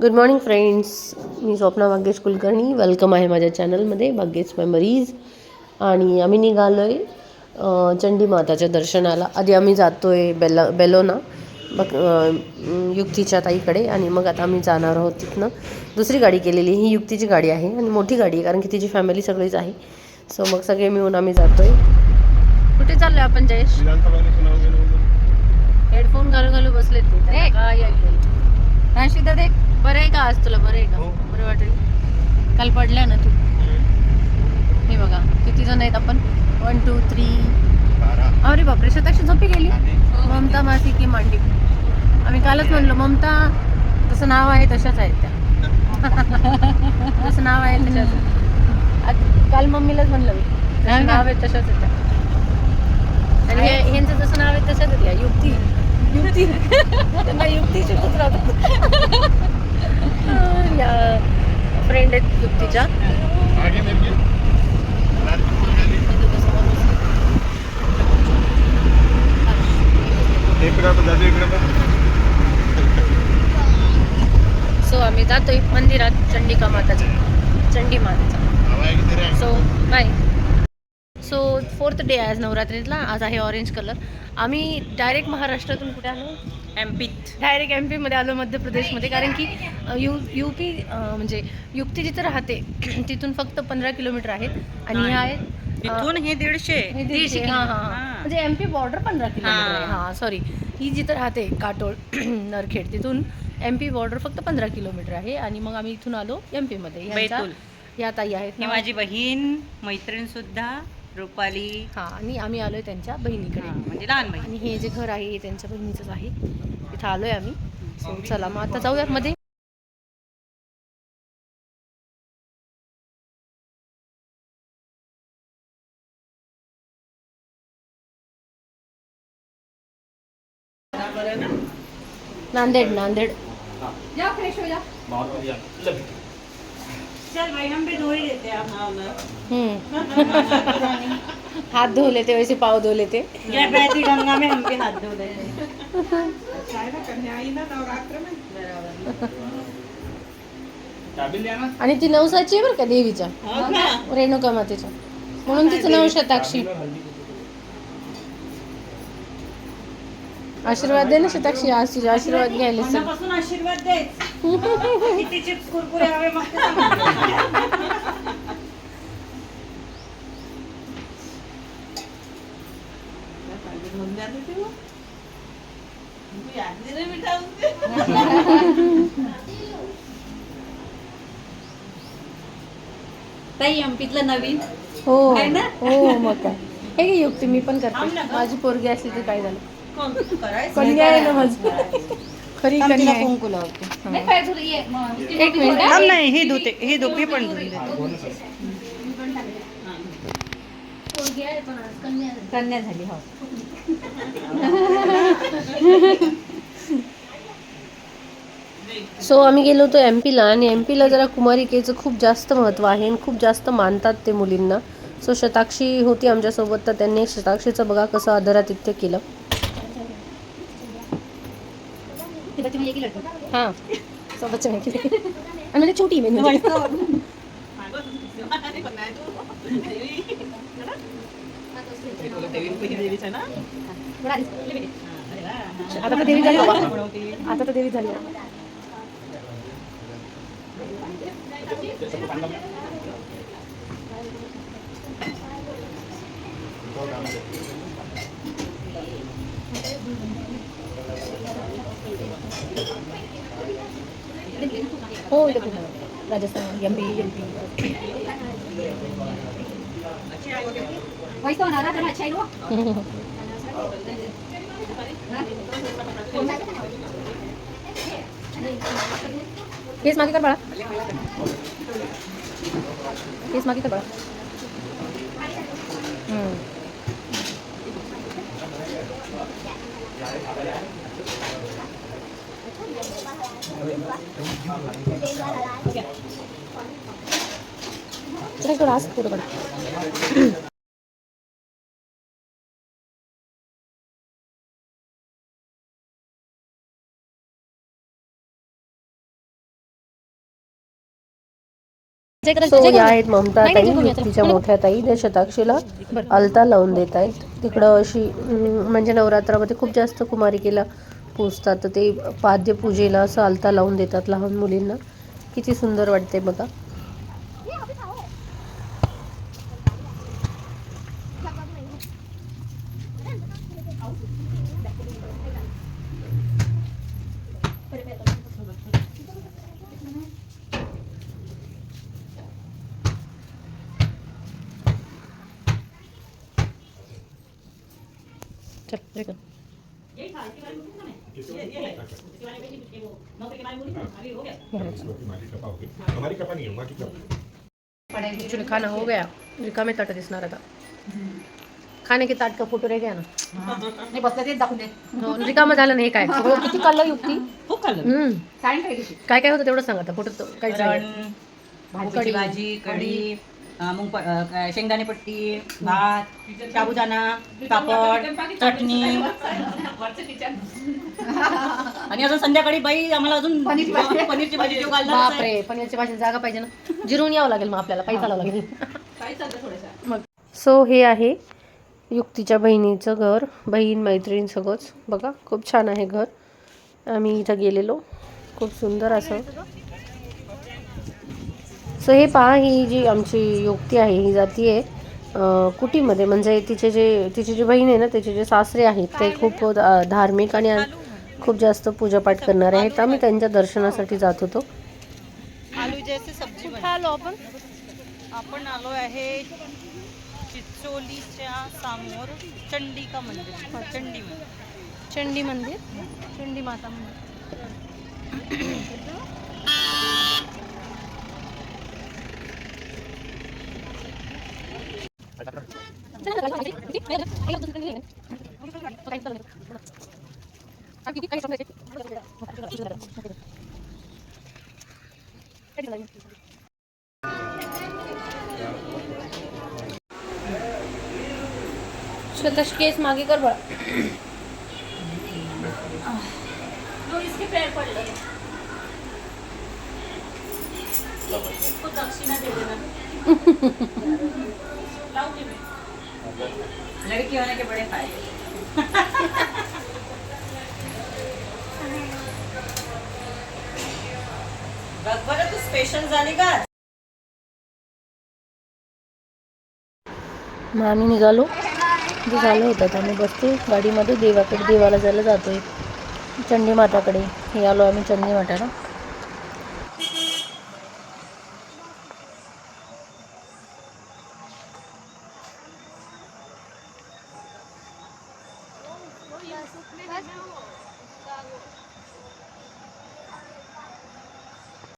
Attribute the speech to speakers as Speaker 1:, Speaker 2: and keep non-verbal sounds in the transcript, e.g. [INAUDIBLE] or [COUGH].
Speaker 1: Good morning friends मी Swapna Bhagyesh Kulkarni. Welcome आहे माझ्या चॅनलमध्ये भाग्येश मेमरीज आणि आम्ही निघालो आहे चंडी माताच्या दर्शनाला. आधी आम्ही जातो आहे बेला बेलोना बघ अं, युक्तीच्या ताईकडे. आणि मग आता आम्ही जाणार आहोत तिथनं. दुसरी गाडी केलेली ही युक्तीची गाडी आहे आणि मोठी गाडी आहे कारण की तिची फॅमिली सगळीच आहे. सो मग सगळे मिळून आम्ही जातो आहे कुठे चाललो आहे आपण जयेश? हेडफोन घालू घालू बसलेत. ते
Speaker 2: राशिदा देख.
Speaker 1: बरं आहे का आज तुला? बरं आहे का?
Speaker 3: हो.
Speaker 1: बरं वाटेल. काल पडल्या ना तू? हे बघा किती जण आहेत आपण? वन टू थ्री
Speaker 3: बारा.
Speaker 1: अरे बापरे शताक्षी झोपी गेली? ममता मासी की मांडी. आम्ही कालच म्हणलो ममता तसं नाव आहे तशाच आहेत त्या. [LAUGHS] तसं नाव आहे तशाच आहेत. आज- काल मम्मीलाच म्हणलं मी
Speaker 2: हा
Speaker 1: तसं
Speaker 2: का?
Speaker 1: नाव आहे तशाच आहेत त्या. आणि हे- ह्यांचं जसं नाव आहे तशाच आहेत युक्ती. युक्ती. त्यांना युक्तीचे पुत्र या फ्रेंड आहेत
Speaker 3: पण.
Speaker 1: सो आम्ही जातोय मंदिरात चंडिका माताच्या Chandi मातेचा. So bye so fourth day आहे आज नवरात्रीतला आज आहे ऑरेंज कलर आम्ही डायरेक्ट महाराष्ट्रातून कुठे आलो? एम पीत डायरेक्ट एम पीमध्ये आलो मध्य प्रदेशमध्ये. कारण की यू यू पी म्हणजे युक्ती जिथं राहते [CLEARS THROAT] तिथून फक्त पंधरा किलोमीटर आहेत. आणि ह्या आहेत अ,
Speaker 2: तिथून हे दीडशे.
Speaker 1: हे दीडशे. हां हां हां.
Speaker 2: हां.
Speaker 1: म्हणजे एम पी बॉर्डर पंधरा किलोमीटर आहे.
Speaker 2: हां.
Speaker 1: हां सॉरी ही जिथं राहते काटोळ [CLEARS THROAT] नरखेड तिथून एम पी बॉर्डर फक्त पंधरा किलोमीटर आहे. आणि मग आम्ही इथून आलो एम पीमध्ये. या ताई आहेत
Speaker 2: ही. माझी बहीण मैत्रीण सुद्धा. रुपाली.
Speaker 1: हा आणि आम्ही आलोय त्यांच्या बहिणीकडे.
Speaker 2: हां, म्हणजे लहान बहीण.
Speaker 1: आणि हे जे घर आहे हे त्यांच्या बहिणीचंच आहे. तिथं आलोय आम्ही. सो चला मग आता जाऊयात मध्ये. नांदेड नांदेड.
Speaker 2: धोई देते हैं
Speaker 1: हम्म. हात धुले ते वैसे पाव धुले ते.
Speaker 2: या बहती गंगा में हम भी हाथ धो देते
Speaker 1: आणि ती नवसाची आहे बरं का देवीच्या?
Speaker 2: हो का?
Speaker 1: रेणुका मातेच्या. म्हणून तिचं नाव शताक्षी. आशीर्वाद दे ना शताक्षी आज तुझे आशीर्वाद घ्यायला.
Speaker 2: मनापासून आशीर्वाद द्यायच [LAUGHS] किती चिप्स कुरकुरे हवे. ताई एमपीतलं नवीन
Speaker 1: हो? हो मग काय हे युक्ती मी पण करते माझी पोरगी असली तर काय झालं कन्या आहे ना माझी खरी कन्या आहे.
Speaker 2: कुंकू लावते
Speaker 1: एक मिनिट.
Speaker 2: थांब नाही ही धुते ही धुपी पण धुवून देते कन्या झाली. हो.
Speaker 1: सो आम्ही गेलो होतो एम पीला आणि एम पीला जरा कुमारिकेचं खूप जास्त महत्त्व आहे आणि खूप जास्त मानतात ते मुलींना. सो शताक्षी होती आमच्यासोबत तर त्यांनी शताक्षीचं बघा कसं आदरातिथ्य केलं. हां. नाही केली आणि म्हणजे छोटी मेनू आता तर देवी झाली. आता तर देवी झाली. हो इथे. Rajasthan M P M P केस मागे कर बाळा केस मागे कर बाळा हम्म. काढ.
Speaker 4: सो या आहेत ममता ताई तिच्या मोठ्या ताई त्या शताक्षीला अलता लावून देत आहेत. तिकडं अशी म्हणजे नवरात्रामध्ये खूप जास्त कुमारिकेला पूजतात तर ते पाद्यपूजेला असं आलता लावून देतात लहान मुलींना. किती सुंदर वाटते बघा. चल. एक्चुअली खाना हो गया। रिकामे ताट दिसणार आता खाने के ताट का फोटो रे गया ना।
Speaker 2: बसलं तेच दाखवून दे।
Speaker 4: रिकामं झालं नाही काय सगळं किती काढलं युक्ती।
Speaker 2: खूप
Speaker 4: काय काय होतं तेवढं सांग फोटो
Speaker 5: भाजीची भाजी कढी. मूग शेंगदाणे पट्टी भात साबुदाणा पापड चटणी. आणि अजून संध्याकाळी बाई आम्हाला अजून पनीरची भाजी. [LAUGHS] जेव
Speaker 4: बापरे पनीरची भाजी जागा पाहिजे ना. जिरून यावं लागेल मग आपल्याला पायी चालावं लागेल. मग. सो हे आहे युक्तीच्या बहिणीचं घर बहीण मैत्रीण सगळंच. बघा खूप छान आहे घर. आम्ही इथं गेलेलो. खूप सुंदर असं. सो हे पहा ही जी आमची युक्ती आहे ही जाती आहे कुटीमध्ये. म्हणजे तिचे जे तिची जी बहीण आहे ना तिचे जे सासरे आहेत ते खूप धार्मिक आणि खूप जास्त पूजापाठ करणारे आहेत. आम्ही त्यांच्या दर्शनासाठी जात होतो.
Speaker 5: आलू जैसे सब्जी
Speaker 4: कुठं आलो आपण.
Speaker 5: आपण आलो आहे चिचोलीच्या समोर चंडिका मंदिर. चंडी मंदिर.
Speaker 4: चंडी मंदिर. चंडी माता मंदिर. [CLEARS THROAT] स्वतः केस मांगे कर बड़ा
Speaker 5: तो इसके पैर पड़ ले इसको दक्षिणा दे देना। [LAUGHS] लाओ जी लड़की होने के बड़े फायदे। बघ बरं तू स्पेशल झाली का?
Speaker 4: मग आम्ही निघालो. जे झालं होतं तर आम्ही बसते. गाडीमध्ये देवाकडे देवाला जायला जातोय. चंडी माताकडे हे आलो आम्ही चंडी माताला